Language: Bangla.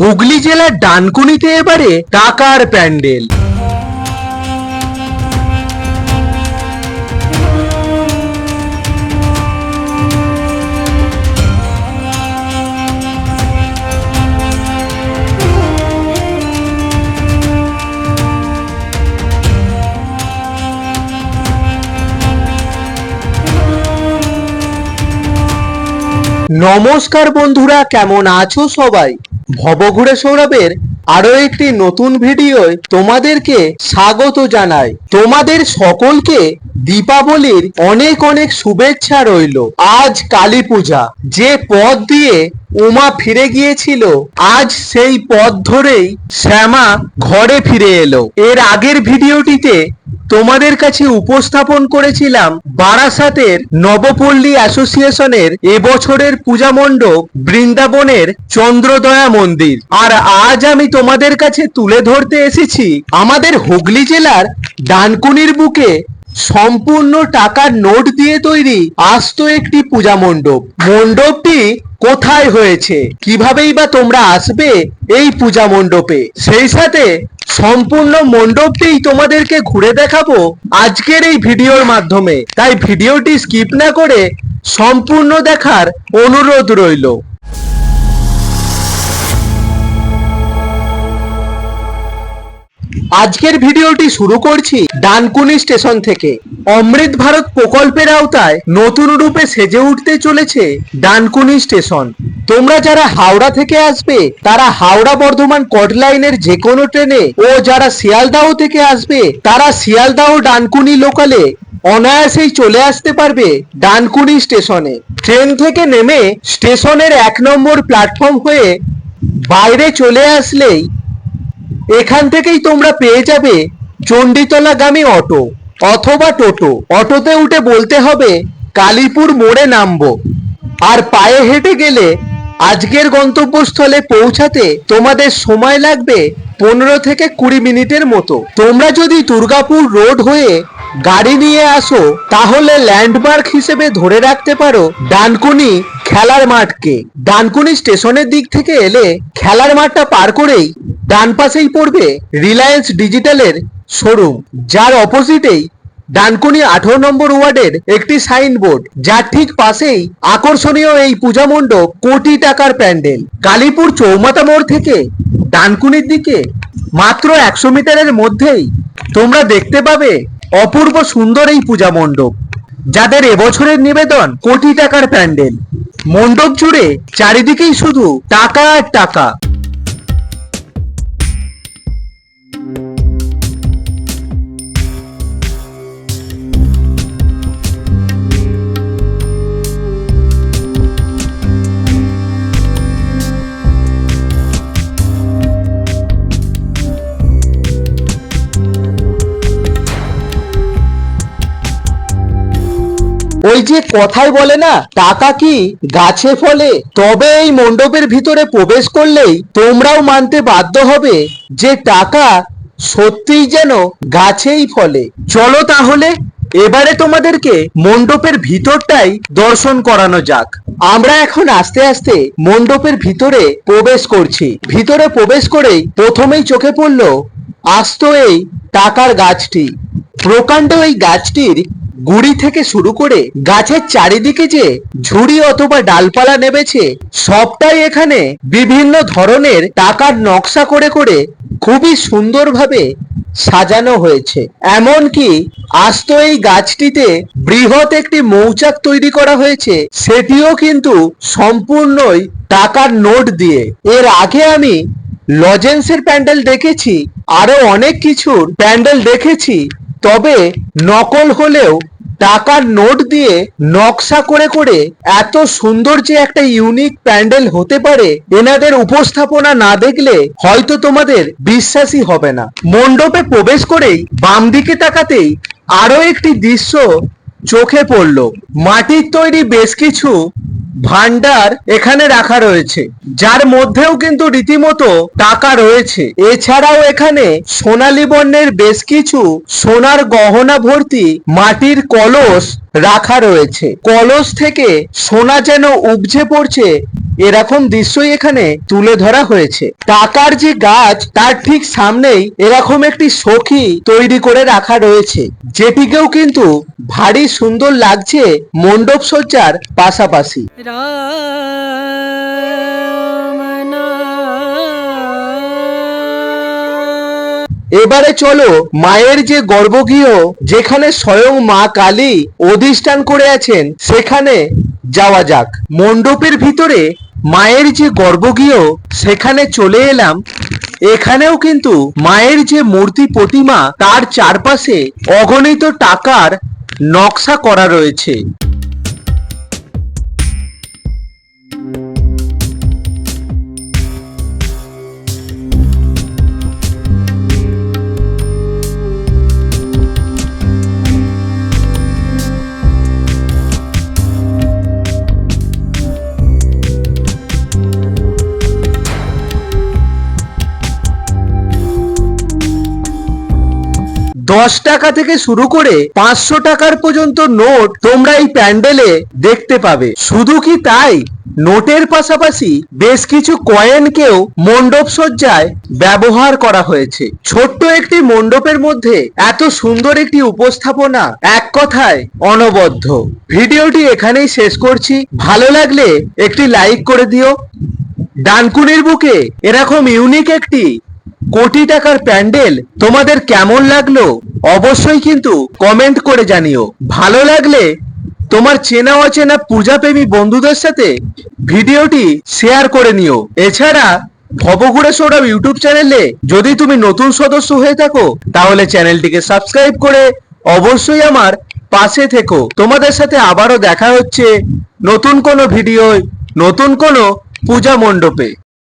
হুগলি জেলার ডানকুনিতে এবারে টাকার প্যান্ডেল। নমস্কার বন্ধুরা কেমন আছো সবাই? ভবঘুরে সৌরভের আরও একটি নতুন ভিডিওয় তোমাদেরকে স্বাগত জানাই। তোমাদের সকলকে দীপাবলির অনেক অনেক শুভেচ্ছা রইল। আজ কালী পূজা। যে পথ দিয়ে উমা ফিরে গিয়েছিল, আজ সেই পথ ধরেই শ্যামা ঘরে ফিরে এলো। এর আগের ভিডিওটিতে তোমাদের কাছে উপস্থাপন করেছিলাম বারাসাতের নবপল্লী অ্যাসোসিয়েশনের এবছরের পূজা মণ্ডপ বৃন্দাবনের চন্দ্রদয়া মন্দির। আর আজ আমি তোমাদের কাছে তুলে ধরতে এসেছি আমাদের হুগলি জেলার ডানকুনির বুকে সম্পূর্ণ টাকার নোট দিয়ে তৈরি আস্ত একটি পূজা মণ্ডপ। মণ্ডপটি কোথায় হয়েছে? কিভাবেই বা তোমরা আসবে এই পূজা মণ্ডপে? সেই সাথে সম্পূর্ণ মণ্ডপটি তোমাদেরকে ঘুরে দেখাবো আজকের এই ভিডিওর মাধ্যমে। তাই ভিডিওটি স্কিপ না করে সম্পূর্ণ দেখার অনুরোধ রইল। আজকের ভিডিওটি শুরু করছি ডানকুনি স্টেশন থেকে। অমৃত ভারত প্রকল্পের আওতায় নতুন রূপে সেজে উঠতে চলেছে ডানকুনি স্টেশন। তোমরা যারা হাওড়া থেকে আসবে, তারা হাওড়া বর্ধমান কট লাইনের যে কোনো ট্রেনে ও যারা শিয়ালদাহ থেকে আসবে, তারা শিয়ালদাহ ডানকুনি লোকালে অনায়াসেই চলে আসতে পারবে ডানকুনি স্টেশনে। ট্রেন থেকে নেমে স্টেশনের এক নম্বর প্ল্যাটফর্ম হয়ে বাইরে চলে আসলেই এখান থেকেই তোমরা পেয়ে যাবে চণ্ডীতলাগামী অটো অথবা টোটো। অটোতে উঠে বলতে হবে, কালীপুর মোড়ে নামব। আর পায়ে হেঁটে গেলে আজকের গন্তব্যস্থলে পৌঁছাতে তোমাদের সময় লাগবে পনেরো থেকে কুড়ি মিনিটের মতো। তোমরা যদি দুর্গাপুর রোড হয়ে গাড়ি নিয়ে আসো, তাহলে ল্যান্ডমার্ক হিসেবে ধরে রাখতে পারো ডানকুনি খেলার মাঠকে। ডানকুনি স্টেশনের দিক থেকে এলে খেলার মাঠটা পার করেই ডান পাশেই পড়বে রিলায়েন্স ডিজিটালের শোরুম, যার অপোজিটেই ডানকুনি আঠারো নম্বর ওয়ার্ডের একটি সাইনবোর্ড, যার ঠিক পাশেই আকর্ষণীয় এই পূজা মণ্ডপ কোটি টাকার প্যান্ডেল। কালীপুর চৌমাতা মোড় থেকে ডানকুনির দিকে মাত্র একশো মিটারের মধ্যেই তোমরা দেখতে পাবে অপূর্ব সুন্দর এই পূজা মণ্ডপ, যাদের এবছরের নিবেদন কোটি টাকার প্যান্ডেল। মণ্ডপ জুড়ে চারিদিকেই শুধু টাকা আর টাকা। ওই যে কথাই বলে না, টাকা কি গাছে ফলে? তবে এই মণ্ডপের ভিতরে প্রবেশ করলেই তোমরাও মানতে বাধ্য হবে যে টাকা সত্যিই যেন গাছেই ফলে। চলো তাহলে, এবারে তোমাদেরকে মণ্ডপের ভিতরটাই দর্শন করানো যাক। আমরা এখন আস্তে আস্তে মণ্ডপের ভিতরে প্রবেশ করছি। ভিতরে প্রবেশ করেই প্রথমেই চোখে পড়ল আস্ত এই টাকার গাছটি। প্রকাণ্ড এই গাছটির গুড়ি থেকে শুরু করে গাছের চারিদিকে যে ঝুড়ি অথবা ডালপালা নেমেছে, সবটাই এখানে বিভিন্ন ধরনের টাকার নকশা করে করে খুবই সুন্দরভাবে সাজানো হয়েছে। এমনকি আস্ত এই গাছটিতে বৃহৎ একটি মৌচাক তৈরি করা হয়েছে, সেটিও কিন্তু সম্পূর্ণই টাকার নোট দিয়ে। এর আগে আমি লজেন্সের প্যান্ডেল দেখেছি আরও অনেক কিছুর প্যান্ডেল দেখেছি। তবে নকল হলেও টাকার নোট দিয়ে নকশা করে করে এত সুন্দর যে একটা ইউনিক প্যান্ডেল হতে পারে, এনাদের উপস্থাপনা না দেখলে হয়তো তোমাদের বিশ্বাসই হবে না। মণ্ডপে প্রবেশ করেই বাম দিকে তাকাতেই আরও একটি দৃশ্য চোখে পড়ল। মাটির তৈরি বেশ কিছু ভান্ডার এখানে রাখা রয়েছে, যার মধ্যেও কিন্তু রীতিমতো টাকা রয়েছে। এছাড়াও এখানে সোনালী বর্ণের বেশ কিছু সোনার গহনা ভর্তি মাটির কলস রাখা রয়েছে। কলস থেকে সোনা যেন উপজে পড়ছে এরকম দৃশ্যই এখানে তুলে ধরা হয়েছে। টাকার যে গাছ, তার ঠিক সামনেই এরকম একটি সখী তৈরি করে রাখা রয়েছে। যেটিকেও কিন্তু ভারী সুন্দর লাগছে মণ্ডপ সজ্জার পাশাপাশি। এবারে চলো মায়ের যে গর্ভগৃহ, যেখানে স্বয়ং মা কালী অধিষ্ঠান করে আছেন, সেখানে যাওয়া যাক। মণ্ডপের ভিতরে মায়ের যে গর্ভগৃহ, সেখানে চলে এলাম। এখানেও কিন্তু মায়ের যে মূর্তি প্রতিমা, তার চারপাশে অগণিত টাকার নকশা করা রয়েছে। দশ টাকা থেকে শুরু করে পাঁচশো টাকার পর্যন্ত নোট তোমরা এই প্যান্ডেলে দেখতে পাবে। শুধু কি তাই? নোটের পাশাপাশি বেশ কিছু কয়েনকেও মণ্ডপ সজ্জায় ব্যবহার করা হয়েছে। ছোট্ট একটি মণ্ডপের মধ্যে এত সুন্দর একটি উপস্থাপনা এক কথায় অনবদ্য। ভিডিওটি এখানেই শেষ করছি। ভালো লাগলে একটি লাইক করে দিও। ডানকুনির বুকে এরকম ইউনিক একটি কোটি টাকার প্যান্ডেল তোমাদের কেমন লাগল অবশ্যই কিন্তু কমেন্ট করে জানিও। ভালো লাগলে তোমার চেনা অচেনা পূজাপ্রেমী বন্ধুদের সাথে ভিডিওটি শেয়ার করে নিও। এছাড়া ভবঘুরে সৌরভ ইউটিউব চ্যানেলে যদি তুমি নতুন সদস্য হয়ে থাকো, তাহলে চ্যানেলটিকে সাবস্ক্রাইব করে অবশ্যই আমার পাশে থেকো। তোমাদের সাথে আবারও দেখা হচ্ছে নতুন কোনো ভিডিও নতুন কোনো পূজা মণ্ডপে।